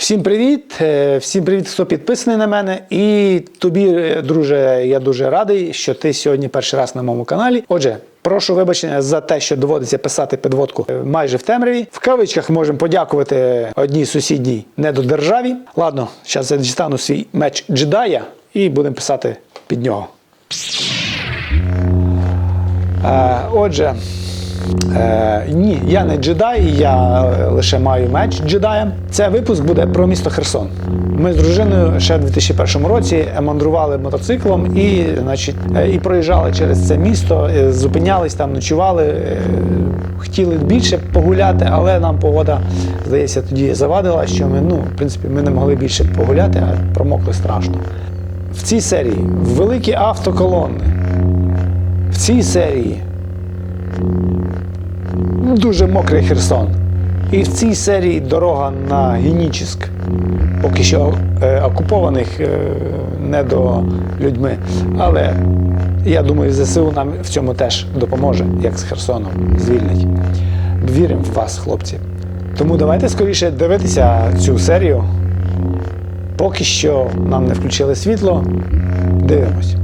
Всім привіт! Е, Всім привіт, хто підписаний на мене. І тобі, е, друже, я дуже радий, що ти сьогодні перший раз на моєму каналі. Отже, прошу вибачення за те, що доводиться писати підводку е, майже в темряві. В кавичках можемо подякувати одній сусідній недодержаві. Ладно, зараз я дістану свій меч джедая і будемо писати під нього. Отже, Е, ні, я не джедай, я е, лише маю меч джедая. Це випуск буде про місто Херсон. Ми з дружиною ще в 2001 році мандрували мотоциклом і, значить, е, і проїжджали через це місто, е, зупинялись там, ночували. Хотіли більше погуляти, але нам погода, здається, тоді завадила, що ми, ну, в принципі, ми не могли більше погуляти, а промокли страшно. В цій серії великі автоколони. В цій серії дуже мокрий Херсон. І в цій серії дорога на Генічіськ, поки що е, окупованих е, не до людьми. Але я думаю, ЗСУ нам в цьому теж допоможе, як з Херсоном звільнить. Віримо в вас, хлопці. Тому давайте скоріше дивитися цю серію. Поки що нам не включили світло. Дивимось.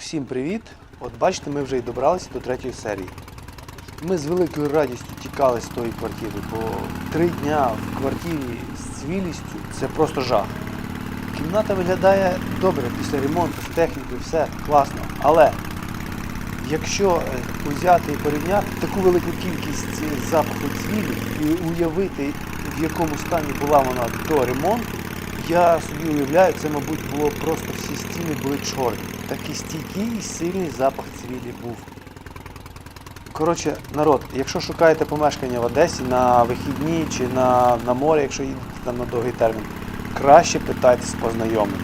Усім привіт! От бачите, ми вже й добралися до третьої серії. Ми з великою радістю тікали з тої квартири, бо три дня в квартирі з цвілістю це просто жах. Кімната виглядає добре після ремонту, з технікою, все класно. Але якщо е, узяти і порівняти таку велику кількість запаху цвілі і уявити, в якому стані була вона до ремонту, я собі уявляю, це, мабуть, було просто всі стіни були чорні. Такий стійкий і сильний запах цвілі був. Коротше, народ, якщо шукаєте помешкання в Одесі на вихідні чи на, на море, якщо їдете там на довгий термін, краще питайтесь по знайомим.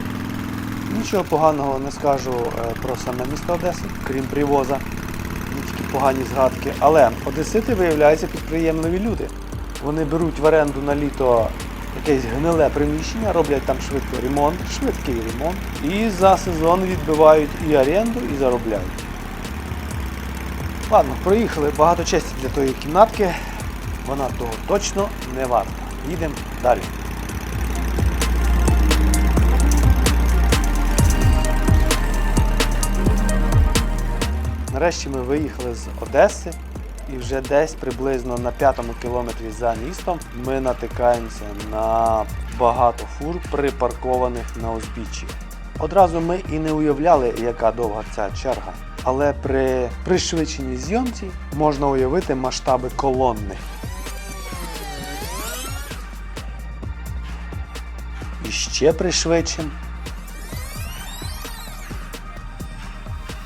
Нічого поганого не скажу е, про саме місто Одеси, крім привоза, не тільки погані згадки. Але одесити виявляються підприємливі люди. Вони беруть в оренду на літо якесь гниле приміщення, роблять там швидко ремонт, швидкий ремонт, і за сезон відбивають і оренду, і заробляють. Ладно, проїхали багато честі для тої кімнатки. Вона того точно не варта. Їдемо далі. Нарешті ми виїхали з Одеси і вже десь приблизно на п'ятому кілометрі за містом ми натикаємося на багато фур, припаркованих на узбіччі. Одразу ми і не уявляли, яка довга ця черга. Але при пришвидшеній зйомці можна уявити масштаби колонни. І ще пришвидшим.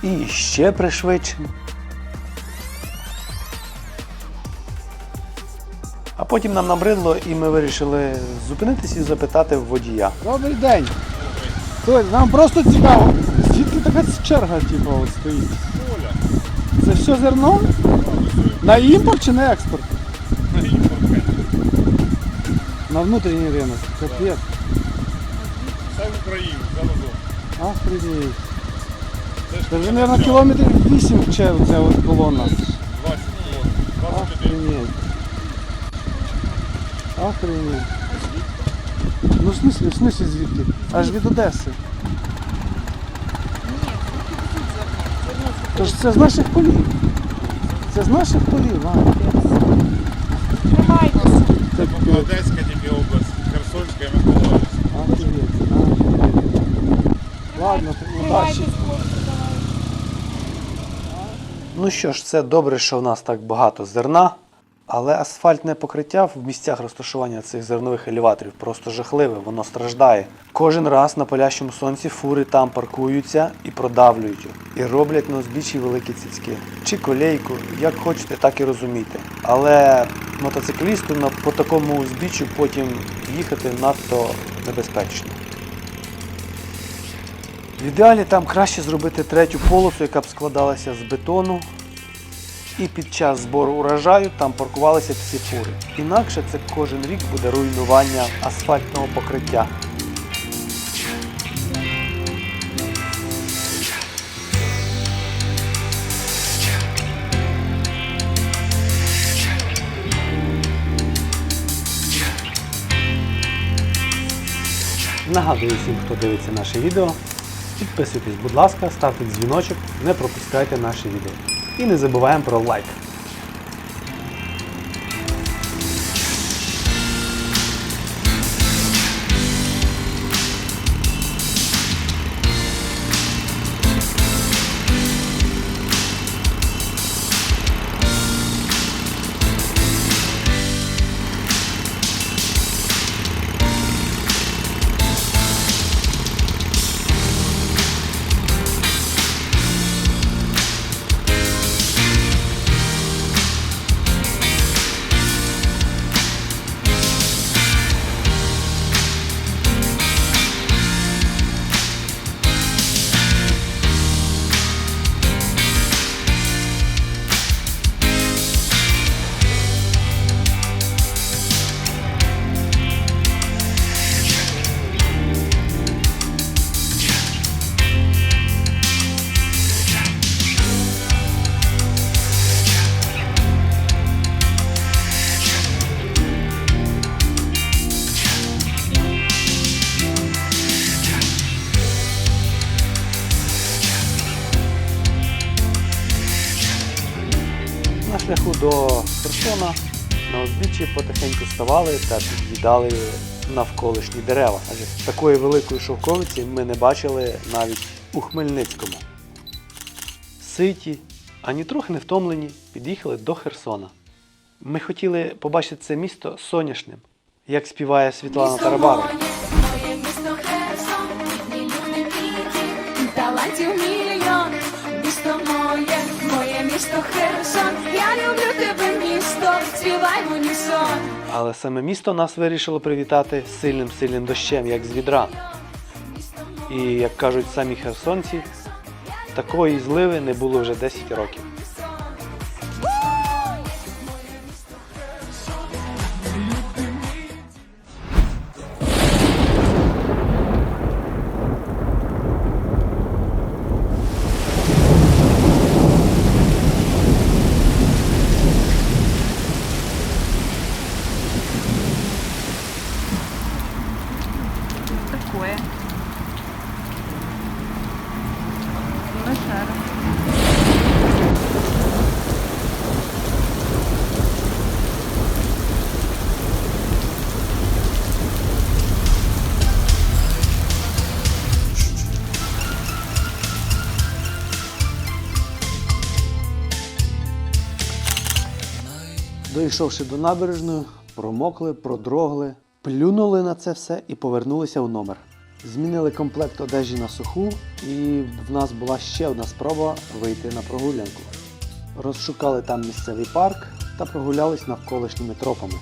І ще пришвидшим. А потім нам набридло і ми вирішили зупинитися і запитати в водія. Добрий день. Толь, нам просто цікаво, звідки така черга типу, от стоїть? Це все зерно? На імпорт чи на експорт? На імпорт. На внутрішній ринок. Капець. Все в Україну, за вазон. Охренеть. Це Це вже, мабуть, кілометрів 8 ще ця от колона. 20 кілометрів. 21. Охренеть. Ну в смислі, в смислі звідки? Аж від Одеси. Тож це з наших полів. Це з наших полів, а. Це Тобто Одеська тільки область, Херсонська і Миколаївська. Ладно, удачі. Ну що ж, це добре, що в нас так багато зерна, Але асфальтне покриття в місцях розташування цих зернових елеваторів просто жахливе, воно страждає. Кожен раз на палящому сонці фури там паркуються і продавлюють. І роблять на узбіччі великі цицьки. Чи колейку, як хочете, так і розумійте. Але мотоциклісту по такому узбіччю потім їхати надто небезпечно. В ідеалі там краще зробити третю полосу, яка б складалася з бетону, і під час збору урожаю там паркувалися всі фури. Інакше це кожен рік буде руйнування асфальтного покриття. Нагадую всім, хто дивиться наше відео. Підписуйтесь, будь ласка, ставте дзвіночок, не пропускайте наше відео. І не забуваємо про лайк. На шляху до Херсона на узбіччі потихеньку ставали та під'їдали навколишні дерева. Адже такої великої шовковиці ми не бачили навіть у Хмельницькому. Ситі, ані трохи не втомлені, під'їхали до Херсона. Ми хотіли побачити це місто соняшним, як співає Світлана Тарабарова. Талантів мільйон. Місто моє місто Херсон. Я люблю тебе, місто, співай в унісон. Але саме місто нас вирішило привітати сильним сильним дощем, як з відра. І як кажуть самі херсонці, такої зливи не було вже 10 років. Дійшовши до набережної, промокли, продрогли, плюнули на це все і повернулися в номер. Змінили комплект одежі на суху, і в нас була ще одна спроба вийти на прогулянку. Розшукали там місцевий парк та прогулялись навколишніми тропами.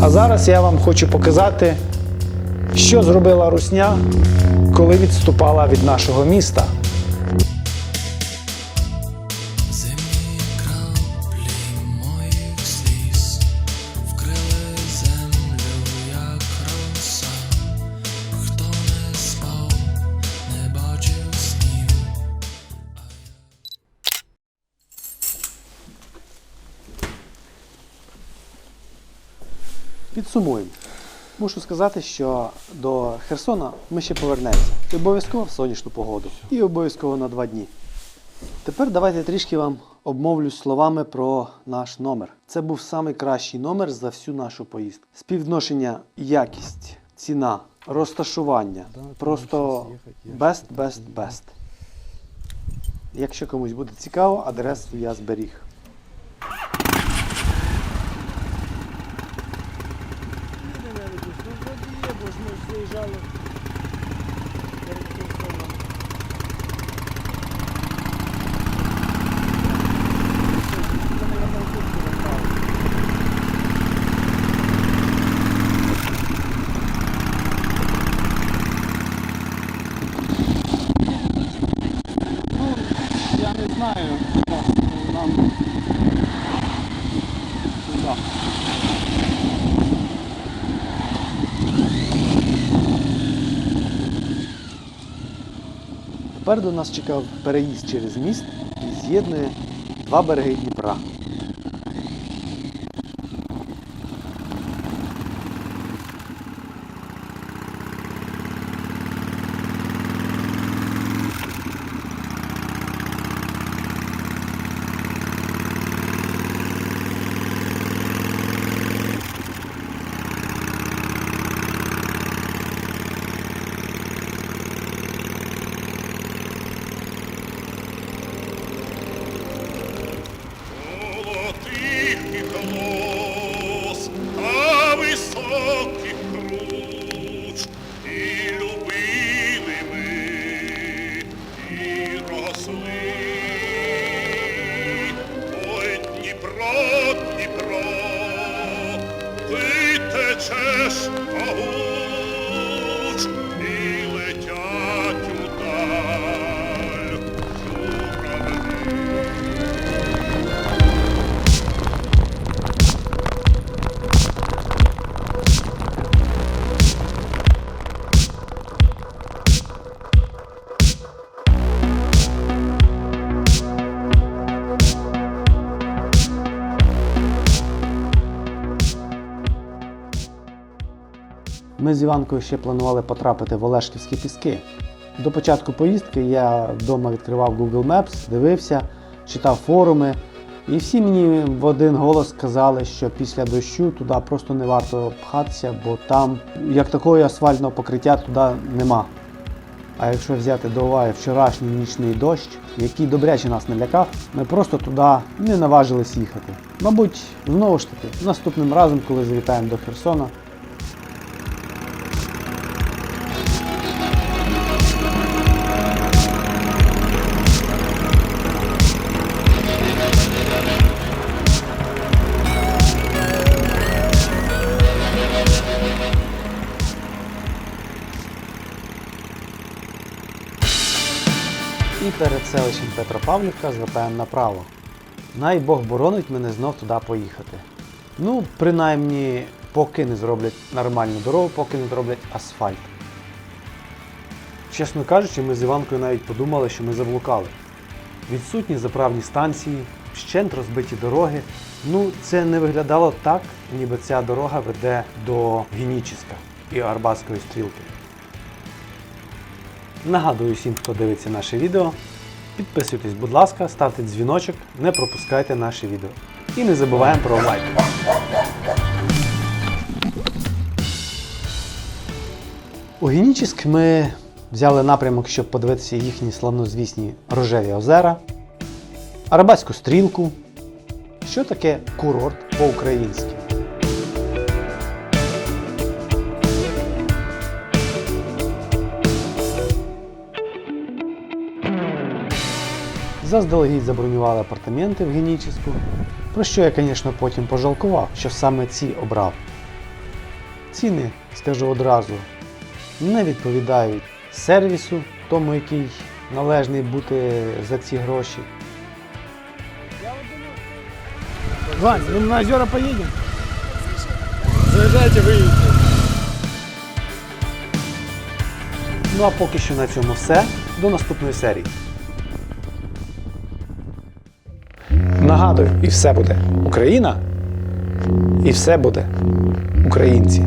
А зараз я вам хочу показати, що зробила Русня, коли відступала від нашого міста. Підсумуємо. Мушу сказати, що до Херсона ми ще повернемося. І обов'язково в сонячну погоду. І обов'язково на два дні. Тепер давайте трішки вам обмовлю словами про наш номер. Це був найкращий номер за всю нашу поїздку. Співвідношення якість, ціна, розташування. Просто best, best, best. Якщо комусь буде цікаво, адресу я зберіг. Ну, я не знаю. Так, нам... Тепер до нас чекав переїзд через міст, і з'єднує два береги Дніпра. Ми з Іванкою ще планували потрапити в Олешківські піски. До початку поїздки я вдома відкривав Google Maps, дивився, читав форуми, і всі мені в один голос сказали, що після дощу туди просто не варто пхатися, бо там як такого асфальтного покриття туди нема. А якщо взяти до уваги вчорашній нічний дощ, який добряче нас налякав, ми просто туди не наважились їхати. Мабуть, знову ж таки, наступним разом, коли завітаємо до Херсона, перед селищем Петропавлівка звертаємо направо. Най Бог боронить мене знов туди поїхати. Ну, принаймні, поки не зроблять нормальну дорогу, поки не зроблять асфальт. Чесно кажучи, ми з Іванкою навіть подумали, що ми заблукали. Відсутні заправні станції, щент розбиті дороги. Ну, це не виглядало так, ніби ця дорога веде до Генічіска і Арбатської стрілки. Нагадую всім, хто дивиться наше відео. Підписуйтесь, будь ласка, ставте дзвіночок, не пропускайте наше відео. І не забуваємо про лайк. У Генічіськ ми взяли напрямок, щоб подивитися їхні славнозвісні рожеві озера, Арабатську стрілку. Що таке курорт по-українськи? Заздалегідь забронювали апартаменти в Генічіську, про що я, звісно, потім пожалкував, що саме ці обрав. Ціни, скажу одразу, не відповідають сервісу, тому який належний бути за ці гроші. Вань, мы на озера поедем? Заезжайте, выедете. Ну а поки що на цьому все. До наступної серії. Нагадую, і все буде Україна, і все буде українці.